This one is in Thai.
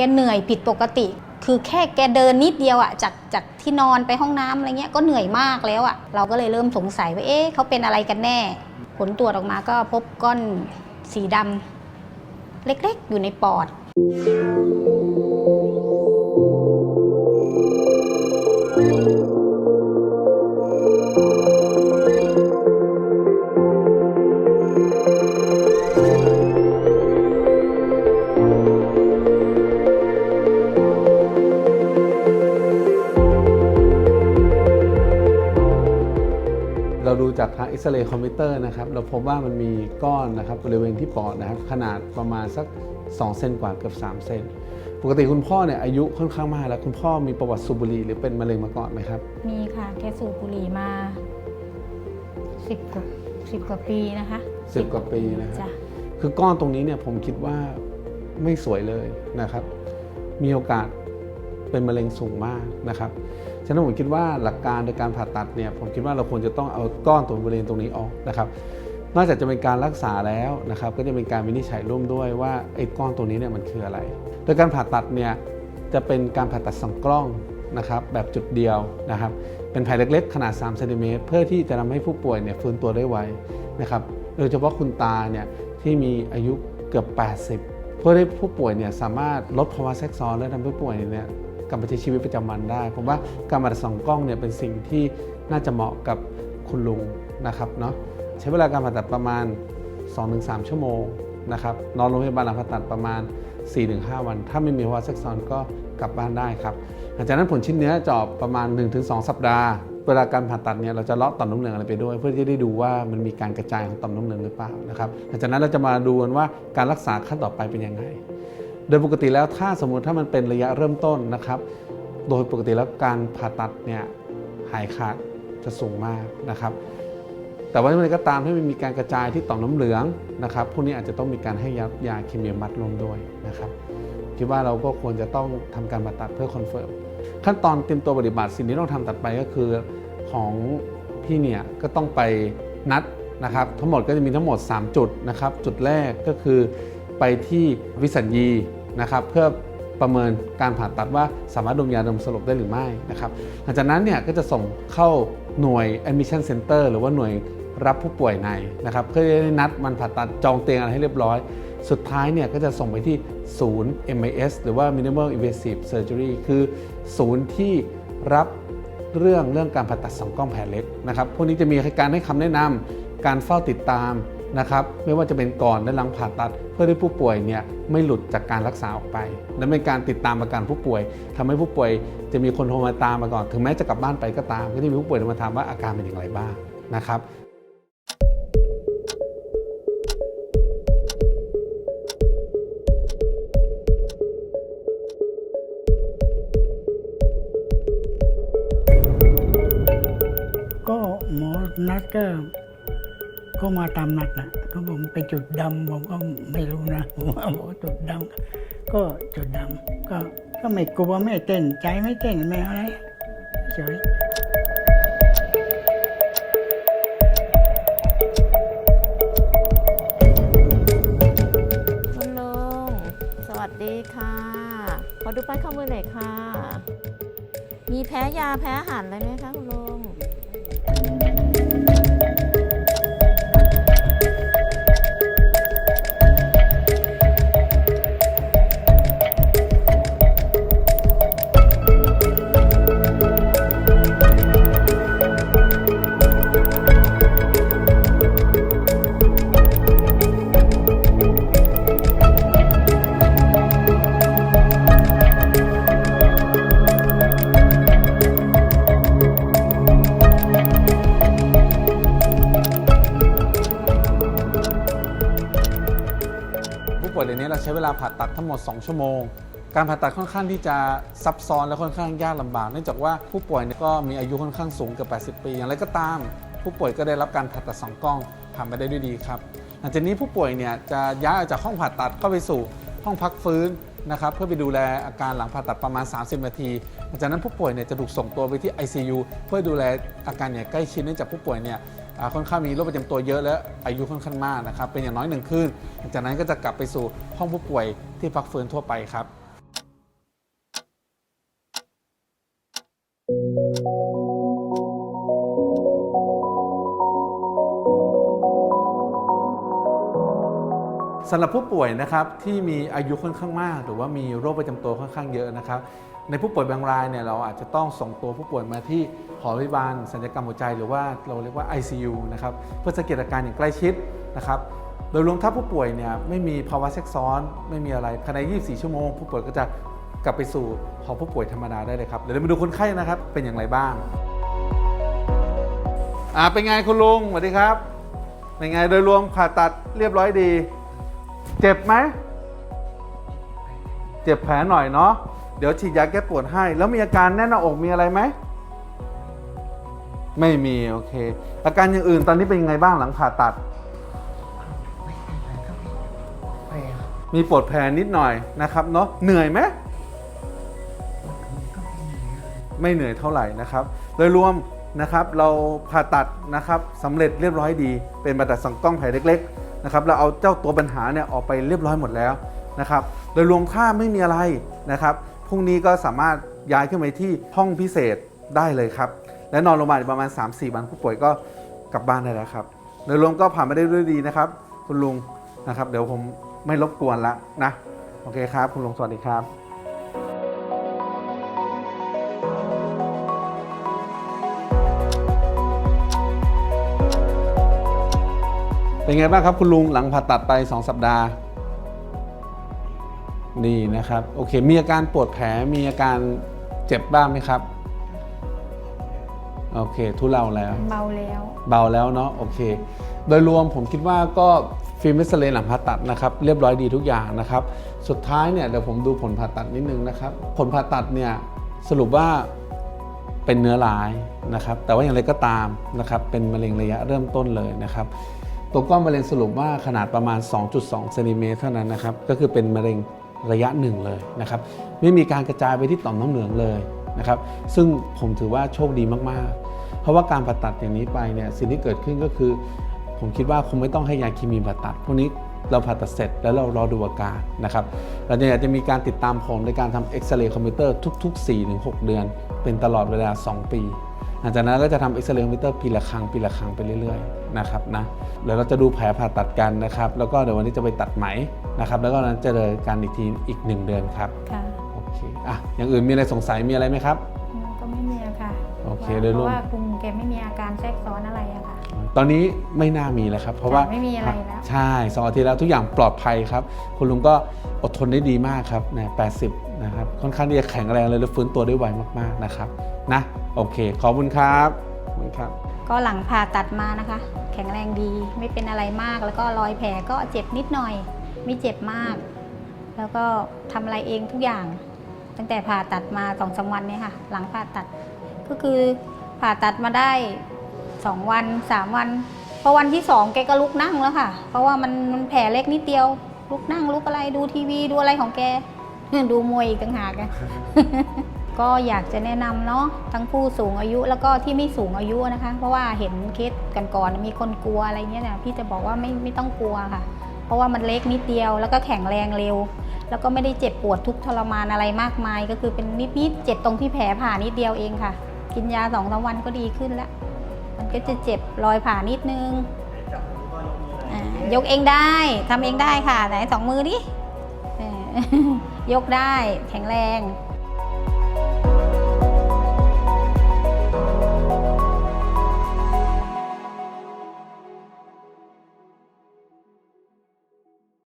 กเหนื่อยผิดปกติ คือแค่แกเดินนิดเดียวอะจากจากที่นอนไปห้องน้ำอะไรเงี้ยก็เหนื่อยมากแล้วอะเราก็เลยเริ่มสงสัยว่าเอ๊ะเขาเป็นอะไรกันแน่ ผลตรวจออกมาก็พบก้อนสีดำเล็กๆ อยู่ในปอดเร ดูจากทางเอ็กซเรย์คอมพิวเตอร์นะครับเราพบว่ามันมีก้อนนะครับบริเวณที่ปอดนะครับขนาดประมาณสัก 2 เซนกว่าเกือบ 3 เซนปกติคุณพ่อเนี่ยอายุค่อนข้างมากแล้วคุณพ่อมีประวัติสูบบุหรี่หรือเป็นมะเร็งมาก่อนไหมครับ มีค่ะ แกสูบบุหรี่มาสิบกว่าสิบกว่าปีนะคะสิบกว่าปีนะครับจ้ะคือก้อนตรงนี้เนี่ยผมคิดว่าไม่สวยเลยนะครับ มีโอกาสเป็นมะเร็งสูงมากนะครับ ฉะนั้นผมคิดว่าหลักการในการผ่าตัดเนี่ยผมคิดว่าเราควรจะต้องเอาก้อนตรงบริเวณตรงนี้ออกนะครับนอกจากจะเป็นการรักษาแล้วนะครับก็จะเป็นการวินิจฉัยร่วมด้วยว่าไอ้ก้อนตรงนี้เนี่ยมันคืออะไร โดยการผ่าตัดเนี่ยจะเป็นการผ่าตัดสองกล้องนะครับแบบจุดเดียวนะครับเป็นแผลเล็กๆ ขนาด3เซนติเมตรเพื่อที่จะทำให้ผู้ป่วยเนี่ยฟื้นตัวได้ไวนะครับโดยเฉพาะคุณตาเนี่ยที่มีอายุเกือบ 80 เพื่อให้ผู้ป่วยเนี่ยสามารถลดภาวะแทรกซ้อนและทำให้ผู้ป่วยเนี่ย กลับมาใช้ชีวิตประจำวันได้ ผมว่าการผ่าตัดสองกล้องเนี่ยเป็นสิ่งที่น่าจะเหมาะกับคุณลุงนะครับเนาะใช้เวลาการผ่าตัดประมาณ 2-3 ชั่วโมงนะครับนอนโรงพยาบาลหลังผ่าตัดประมาณ 4-5 วัน ถ้าไม่มีภาวะแทรกซ้อนก็กลับบ้านได้ครับหลังจากนั้นผลชิ้นเนื้อจะออกประมาณ 1-2 สัปดาห์ เวลาการผ่าตัดเนี่ยเราจะเลาะต่อมน้ำเหลืองอะไรไปด้วย เพื่อที่ได้ดูว่ามันมีการกระจายของต่อมน้ำเหลืองหรือเปล่านะครับหลังจากนั้นเราจะมาดูกันว่าการรักษาขั้นต่อไปเป็นยังไง โดยปกติแล้วถ้าสมมุติถ้ามันเป็นระยะเริ่มต้นนะครับ โดยปกติแล้วการผ่าตัดเนี่ยหายขาดจะสูงมากนะครับ แต่ว่าเมื่อไรก็ตามที่มันมีการกระจายที่ต่อมน้ำเหลืองนะครับพวกนี้อาจจะต้องมีการให้ยายาเคมีบำบัดรวมด้วยนะครับคิดว่าเราก็ควรจะต้องทำการผ่าตัดเพื่อคอนเฟิร์มขั้นตอนเตรียมตัวปฏิบัติสิ่งที่ต้องทำตัดไปก็คือของพี่เนี่ยก็ต้องไปนัดนะครับ ทั้งหมดก็จะมีทั้งหมด 3 จุดนะครับ จุดแรกก็คือไปที่วิสัญญี นะครับเพื่อประเมินการผ่าตัดว่าสามารถดมยาดมสลบได้หรือไม่นะครับหลังจากนั้นเนี่ยก็จะส่งเข้าหน่วย admission center หรือว่าหน่วยรับผู้ป่วยในนะครับเพื่อจะได้นัดมันผ่าตัดจองเตียงอะไรให้เรียบร้อย สุดท้ายเนี่ยก็จะส่งไปที่ศูนย์ MIS หรือว่า Minimal Invasive Surgery คือศูนย์ที่รับเรื่องเรื่องการผ่าตัดสองกล้องแผลเล็กนะครับพวกนี้จะมีการให้คำแนะนำการเฝ้าติดตาม นะครับไม่ว่าจะเป็นก่อนและหลังผ่าตัด เพื่อให้ผู้ป่วยเนี่ยไม่หลุดจากการรักษาออกไปและเป็นการติดตามอาการผู้ป่วยทำให้ผู้ป่วยจะมีคนโทรมาตามมาก่อน ถึงแม้จะกลับบ้านไปก็ตาม ก็จะมีผู้ป่วยโทรมาถามว่าอาการเป็นอย่างไรบ้างนะครับก็หมอนัดก็ ก็มาตามนัดนะเขาบอกเป็นจุดดำผมก็ไม่รู้นะผมว่าบอกว่าจุดดำก็จุดดำก็ก็ไม่กลัวไม่เต้นใจไม่เต้นไม่อะไรเฉยคุณลุงสวัสดีค่ะ ขอดูป้ายข้อมือหน่อยค่ะ มีแพ้ยาแพ้อาหารอะไรไหมคะคุณลุง ใช้เวลาผ่าตัดทั้งหมด 2 ชั่วโมง การผ่าตัดค่อนข้างที่จะซับซ้อนและค่อนข้างยากลำบาก เนื่องจากว่าผู้ป่วยก็มีอายุค่อนข้างสูงเกือบ80 ปี อย่างไรก็ตาม ผู้ป่วยก็ได้รับการผ่าตัดสองกล้องผ่านไปได้ด้วยดีครับ หลังจากนี้ผู้ป่วยเนี่ยจะย้ายออกจากห้องผ่าตัดเข้าไปสู่ห้องพักฟื้นนะครับเพื่อไปดูแลอาการหลังผ่าตัดประมาณ 30 นาทีหลังจากนั้นผู้ป่วยเนี่ยจะถูกส่งตัวไปที่ ICU เพื่อดูแลอาการเนี่ยใกล้ชิดเนื่องจากผู้ป่วยเนี่ย ค่อนข้างมีโรคประจำตัวเยอะและอายุค่อนข้างมากนะครับ เป็นอย่างน้อยหนึ่งคืนหลังจากนั้นก็จะกลับไปสู่ห้องผู้ป่วยที่พักฟื้นทั่วไปครับสำหรับผู้ป่วยนะครับที่มีอายุค่อนข้างมาก หรือว่ามีโรคประจำตัวค่อนข้างเยอะนะครับในผู้ป่วยบางรายเนี่ยเราอาจจะต้องส่งตัวผู้ป่วยมาที่หอพยาบาลศัลยกรรมหัวใจ หรือว่าเราเรียกว่า ICU นะครับเพื่อสังเกตอาการอย่างใกล้ชิดนะครับโดยรวมถ้าผู้ป่วยเนี่ยไม่มีภาวะแทรกซ้อน ไม่มีอะไรภายใน 24 ชั่วโมง ผู้ป่วยก็จะกลับไปสู่หอผู้ป่วยธรรมดาได้เลยครับเดี๋ยวเรามาดูคนไข้นะครับเป็นอย่างไรบ้างอ่าเป็นไงคุณลุงสวัสดีครับเป็นไงโดยรวมผ่าตัดเรียบร้อยดี เจ็บไหมเจ็บแผลหน่อยเนาะ เดี๋ยวฉีดยาแก้ปวดให้ แล้วมีอาการแน่นหน้าอกมีอะไรไหม ไม่มี โอเค อาการอย่างอื่นตอนนี้เป็นยังไงบ้างหลังผ่าตัด มีปวดแผลนิดหน่อยนะครับเนาะเหนื่อยไหมไม่เหนื่อยเท่าไหร่นะครับ โดยรวมนะครับเราผ่าตัดนะครับสำเร็จเรียบร้อยดี เป็นผ่าตัดสองกล้องแผลเล็กๆนะครับเราเอาเจ้าตัวปัญหาเนี่ยออกไปเรียบร้อยหมดแล้วนะครับ โดยรวมถ้าไม่มีอะไรนะครับ พรุ่งนี้ก็สามารถย้ายขึ้นไปที่ห้องพิเศษได้เลยครับ และนอนโรงพยาบาลประมาณ 3-4 วันผู้ป่วยก็กลับบ้านได้แล้วครับโดยรวมก็ผ่านมาได้ด้วยดีนะครับ คุณลุงนะครับ เดี๋ยวผมไม่รบกวนละนะโอเคครับ คุณลุงสวัสดีครับเป็นไงบ้างครับคุณลุงหลังผ่าตัดไป 2 สัปดาห์ นี่นะครับโอเค มีอาการปวดแผลมีอาการเจ็บบ้างไหมครับโอเค ทุเลาแล้วเบาแล้ว เบาแล้วเนาะโอเค โดยรวมผมคิดว่าก็ฟิล์มเมสเซเลนหลังผ่าตัดนะครับเรียบร้อยดีทุกอย่างนะครับ สุดท้ายเนี่ยเดี๋ยวผมดูผลผ่าตัดนิดนึงนะครับ ผลผ่าตัดเนี่ยสรุปว่าเป็นเนื้อร้ายนะครับ แต่ว่าอย่างไรก็ตามนะครับเป็นมะเร็งระยะเริ่มต้นเลยนะครับตัวก้อนมะเร็งสรุปว่าขนาดประมาณ 2.2เซนติเมตรเท่านั้นนะครับก็คือเป็นมะเร็ง ระยะหนึ่งเลยนะครับไม่มีการกระจายไปที่ต่อมน้ำเหลืองเลยนะครับซึ่งผมถือว่าโชคดีมากๆ เพราะว่าการผ่าตัดอย่างนี้ไปเนี่ยสิ่งที่เกิดขึ้นก็คือ ผมคิดว่าคงไม่ต้องให้ยาเคมีผ่าตัดพวกนี้เราผ่าตัดเสร็จแล้วเรารอดูอาการนะครับเราเนี่ยจะมีการติดตามผมในการทำเอ็กซเรย์คอมพิวเตอร์ทุก ๆ 4-6 เดือน เป็นตลอดเวลา 2 ปี หลังจากนั้นก็จะทำเอ็กซเรย์คอมพิวเตอร์ปีละครั้งปีละครั้งไปเรื่อยๆนะครับนะเดี๋ยวเราจะดูแผลผ่าตัดกันนะครับ แล้วก็เดี๋ยววันนี้จะไปตัดไหมนะครับ แล้วก็นั้นจะเจอกันอีกทีอีก1เดือนครับค่ะโอเคอะอย่างอื่นมีอะไรสงสัยมีอะไรไหมครับ ก็ไม่มีอะค่ะโอเคว่าโดยเพรวมราะว่าคุณแกไม่มีอาการแทรกซ้อนอะไรอะค่ะ ตอนนี้ไม่น่ามีแล้วครับ เพราะว่าไม่มีอะไรแล้ว ใช่สองอาทิตย์แล้วทุกอย่างปลอดภัยครับ คุณลุงก็อดทนได้ดีมากครับนะ80นะครับ ค่อนข้างที่จะแข็งแรงเลยและฟื้นตัวได้ไวมากๆนะครับ นะ โอเค ขอบคุณครับขอบคุณครับ ก็หลังผ่าตัดมานะคะ แข็งแรงดี ไม่เป็นอะไรมาก แล้วก็รอยแผลก็เจ็บนิดหน่อย ไม่เจ็บมาก แล้วก็ทำอะไรเองทุกอย่าง ตั้งแต่ผ่าตัดมาสองสามวันเนี่ยค่ะ หลังผ่าตัด ก็คือผ่าตัดมาได้ สองวันสามวัน พอวันที่สองแกก็ลุกนั่งแล้วค่ะ เพราะว่ามันมันแผลเล็กนิดเดียว ลุกนั่งลุกอะไรดูทีวีดูอะไรของแกดูมวยอีกต่างหากอะก็อยากจะแนะนำเนาะทั้งผู้สูงอายุแล้วก็ที่ไม่สูงอายุนะคะ เพราะว่าเห็นเคสกันก่อนมีคนกลัวอะไรเงี้ยนะพี่จะบอกว่าไม่ไม่ต้องกลัวค่ะ เพราะว่ามันเล็กนิดเดียวแล้วก็แข็งแรงเร็ว แล้วก็ไม่ได้เจ็บปวดทุกทรมานอะไรมากมาย ก็คือเป็นนิดๆเจ็บตรงที่แผลผ่านิดเดียวเองค่ะ กินยาสองสามวันก็ดีขึ้นแล้ว มันก็จะเจ็บรอยผ่านิดนึงยกเองได้ทำเองได้ค่ะ ไหนสองมือดิยกได้แข็งแรง